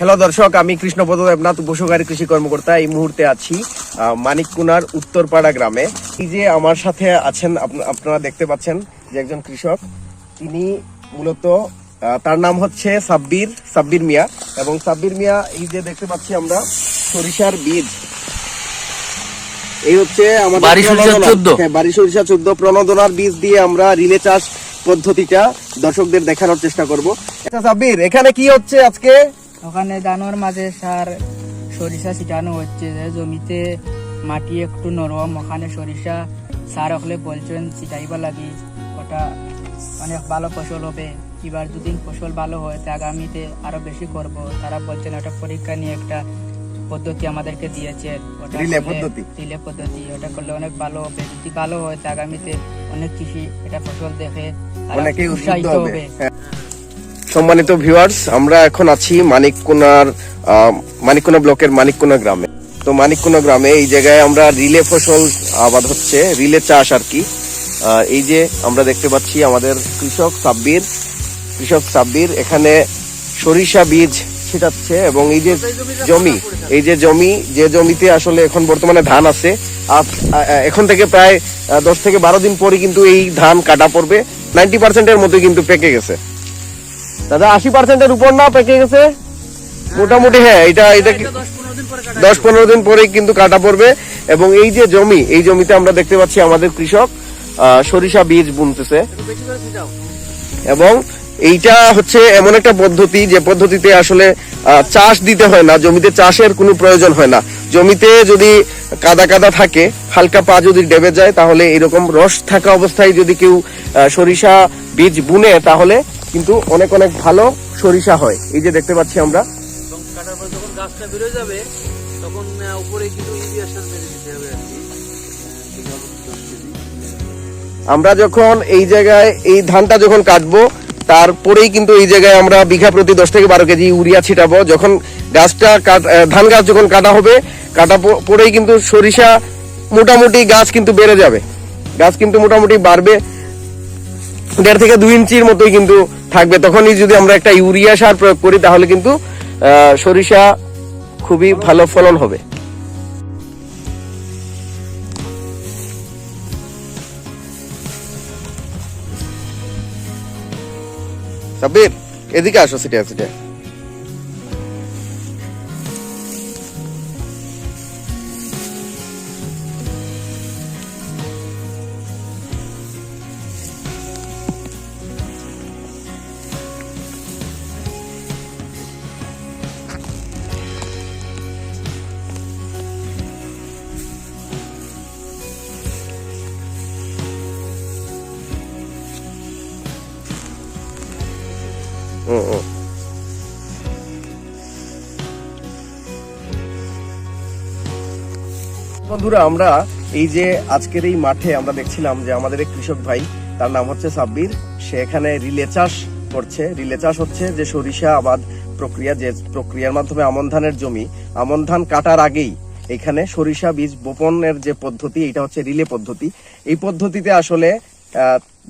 Hello দর্শক আমি কৃষ্ণপদ দেবনাথ উপসহকারী কৃষি কর্মকর্তা এই মুহূর্তে আছি মানিককুনার উত্তরপাড়া গ্রামে। এই যে আমার সাথে আছেন আপনারা দেখতে পাচ্ছেন যে একজন কৃষক। তিনি মূলত তার নাম হচ্ছে সাব্বির সাব্বির মিয়া। এবং সাব্বির মিয়া এই যে দেখতে পাচ্ছি আমরা সরিষার বীজ। এই হচ্ছে আমাদের বাড়ি সরিষা। 14 হ্যাঁ বাড়ি সরিষা চোদ্দ। প্রণোদনার বীজ দিয়ে আমরা রিলে চাষ পদ্ধতিটা দর্শকদের দেখানোর চেষ্টা করব। আচ্ছা সাব্বির এখানে কি হচ্ছে আজকে? ওখানে দানোর মাঝে সার সরিষা ছিটানো হচ্ছে যে জমিতে মাটি একটু নরম ওখানে সরিষা সার হলে বলছেন ছিটাইবা লাগি ওটা অনেক ভালো ফসল হবে। এবার দুদিন ফসল ভালো হয় তা আগামীতে আরও বেশি করব। তারা বলছেন একটা পরীক্ষা নিয়ে একটা পদ্ধতি আমাদেরকে দিয়েছে। ওটা Relay পদ্ধতি? ওটা করলে অনেক ভালো হবে। যদি ভালো হয় তা আগামীতে অনেক কৃষি এটা ফসল দেখে উৎসাহিত হবে। হবে। হ্যাঁ। সম্মানিত ভিউয়ার্স আমরা এখন আছি মানিককুনার মানিককুনা ব্লকের মানিককুনা গ্রামে। তো মানিককুনা গ্রামে এই জায়গায় আমরা রিলে ফসল আবাদ হচ্ছে, রিলে চাষ আর কি। এই যে আমরা দেখতে পাচ্ছি আমাদের কৃষক সাব্বির কৃষক সাব্বির এখানে সরিষা বীজ ছিটাচ্ছে এবং এই যে জমি, এই যে জমি, যে জমিতে আসলে এখন বর্তমানে ধান আছে এখন থেকে প্রায় দশ থেকে বারো দিন পরে কিন্তু এই ধান কাটা পড়বে। নাইনটি পার্সেন্টের মতো কিন্তু পেকে গেছে। দাদা, আশি পার্সেন্টের উপর না পেকে গেছে? মোটামুটি হ্যাঁ এটা এটা দশ পনেরো দিন পরে কিন্তু কাটা পড়বে। এবং এই যে জমি, এই জমিতে আমরা দেখতে পাচ্ছি আমাদের কৃষক সরিষা বীজ বুনতেছে। এবং এইটা হচ্ছে এমন একটা পদ্ধতি, যে পদ্ধতিতে আসলে চাষ দিতে হয় না, জমিতে চাষের কোনো প্রয়োজন হয় না। জমিতে যদি কাদা কাদা থাকে, হালকা পা যদি ডেবে যায়, তাহলে এরকম রস থাকা অবস্থায় যদি কেউ সরিষা বীজ বুনে, তাহলে কিন্তু অনেক অনেক ভালো সরিষা হয়। এই যে দেখতে পাচ্ছি আমরা। এবং কাটার পর যখন গাছটা বেরোয় যাবে তখন উপরে কিন্তু ইউরিয়া সার মেরে দিতে হবে আর কি। আহ, বিঘা প্রতি দশ কেজি। আমরা যখন এই জায়গায় এই ধানটা যখন কাটবো তারপরেই কিন্তু এই জায়গায় আমরা বিঘা প্রতি দশ থেকে বারো কেজি ইউরিয়া ছিটাবো। যখন গাছটা ধান গাছ যখন কাটা হবে কাটা পরেই কিন্তু সরিষা মোটামুটি গাছ কিন্তু বেড়ে যাবে। গাছ কিন্তু মোটামুটি বাড়বে। দেড় থেকে দুই ইঞ্চির মতোই কিন্তু থাকবে তখনই যদি আমরা একটা ইউরিয়া সার প্রয়োগ করি, তাহলে কিন্তু সরিষা খুবই ভালো ফলন হবে। সাব্বির, এদিকে আসো, সিটিয়া সিটে বন্ধুরা, আমরা এই যে আজকের এই মাঠে আমরা দেখছিলাম যে আমাদের এক কৃষক ভাই, তার নাম হচ্ছে সাব্বির। সে এখানে রিলে চাষ করছে। রিলে চাষ হচ্ছে যে সরিষা আবাদ প্রক্রিয়া, যে প্রক্রিয়ার মাধ্যমে আমন ধানের জমি। আমন ধান কাটার আগেই এখানে সরিষা বীজ বপনের যে পদ্ধতি, এটা হচ্ছে রিলে পদ্ধতি। এই পদ্ধতিতে আসলে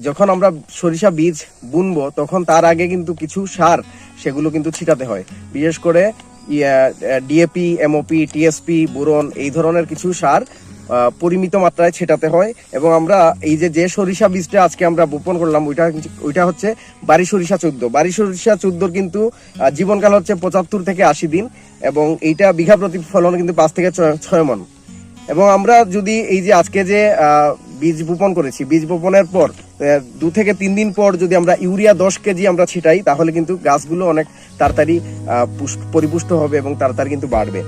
যখন আমরা সরিষা বীজ বুনবো, তখন তার আগে কিন্তু কিছু সার সেগুলো কিন্তু ছিটাতে হয়। বিশেষ করে ডিএপি এমওপি টিএসপি বোরন এই ধরনের কিছু সার পরিমিত মাত্রায় ছেটাতে হয় এবং আমরা এই যে যে সরিষা বীজটা আজকে আমরা বপন করলাম, ওইটা ওইটা হচ্ছে বাড়ি সরিষা চোদ্দ। বাড়ি সরিষা চোদ্দোর কিন্তু জীবনকাল হচ্ছে পঁচাত্তর থেকে আশি দিন এবং এইটা বিঘা প্রতি ফলন কিন্তু পাঁচ থেকে ছয়- মন। এবং আমরা যদি এই যে, আজকে যে বীজ বপন করেছি। বীজ বপনের পর দু থেকে তিন দিন পর যদি আমরা ইউরিয়া দশ কেজি আমরা ছিটাই, তাহলে কিন্তু গাছগুলো অনেক তাড়াতাড়ি পরিপুষ্ট হবে এবং তাড়াতাড়ি কিন্তু বাড়বে।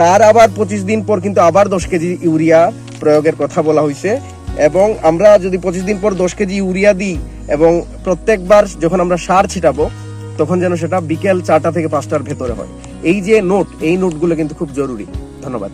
তার আবার পঁচিশ দিন পর কিন্তু আবার দশ কেজি ইউরিয়া প্রয়োগের কথা বলা হয়েছে এবং আমরা যদি পঁচিশ দিন পর দশ কেজি ইউরিয়া দিই এবং প্রত্যেকবার যখন আমরা সার ছিটাবো, তখন যেন সেটা বিকেল চারটা থেকে পাঁচটার ভেতরে হয়। এই যে নোট, এই নোটগুলো কিন্তু খুব জরুরি। ধন্যবাদ।